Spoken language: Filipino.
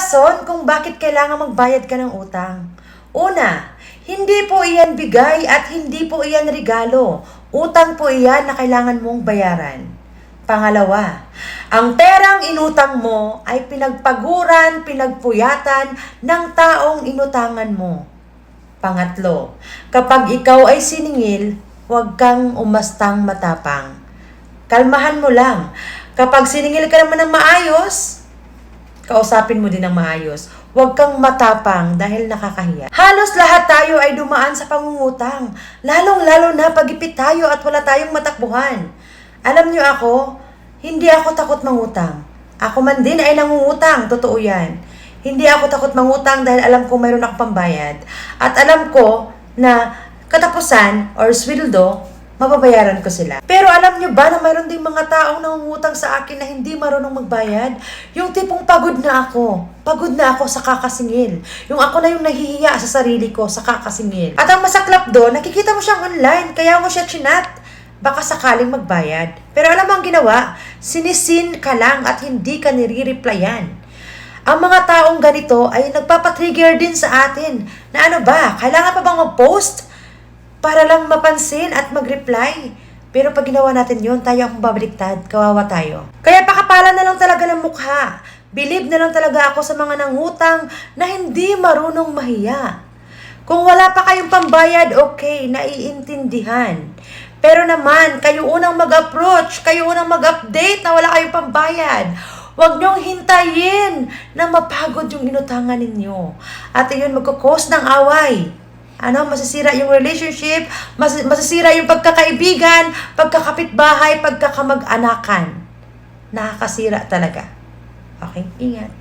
rason kung bakit kailangan magbayad ka ng utang. Una, hindi po iyan bigay at hindi po iyan regalo. Utang po iyan na kailangan mong bayaran. Pangalawa, ang perang inutang mo ay pinagpaguran, pinagpuyatan ng taong inutangan mo. Pangatlo, kapag ikaw ay siningil, huwag kang umastang matapang. Kalmahan mo lang. Kapag siningil ka naman ng maayos, kausapin mo din ng maayos. Huwag kang matapang dahil nakakahiya. Halos lahat tayo ay dumaan sa pangungutang. Lalong-lalo na pagipit tayo at wala tayong matakbuhan. Alam niyo ako, hindi ako takot mangutang. Ako man din ay nangungutang, totoo yan. Hindi ako takot mangutang dahil alam ko mayroon akong pambayad. At alam ko na katapusan or sweldo, mababayaran ko sila. Pero alam nyo ba na mayroon ding mga taong nangungutang sa akin na hindi marunong magbayad? Yung tipong pagod na ako. Pagod na ako sa kakasingil. Yung ako na yung nahihiya sa sarili ko sa kakasingil. At ang masaklap doon, nakikita mo siyang online, kaya mo siya chinat. Baka sakaling magbayad. Pero alam mo ang ginawa? Sinisin ka lang at hindi ka nire-replyan. Ang mga taong ganito ay nagpapatrigger din sa atin na ano ba, kailangan pa bang mag-post para lang mapansin at mag-reply? Pero pag ginawa natin yon tayo akong babaliktad, kawawa tayo. Kaya pakapala na lang talaga ng mukha. Believe na lang talaga ako sa mga nangutang na hindi marunong mahiya. Kung wala pa kayong pambayad, okay, naiintindihan. Pero naman, kayo unang mag-approach, kayo unang mag-update na wala kayong pambayad. Huwag niyong hintayin na mapagod yung inutangan ninyo. At iyon magkakos ng away. Ano, masisira yung relationship, mas, masisira yung pagkakaibigan, pagkakapitbahay, pagkakamag-anakan. Nakakasira talaga. Okay, ingat.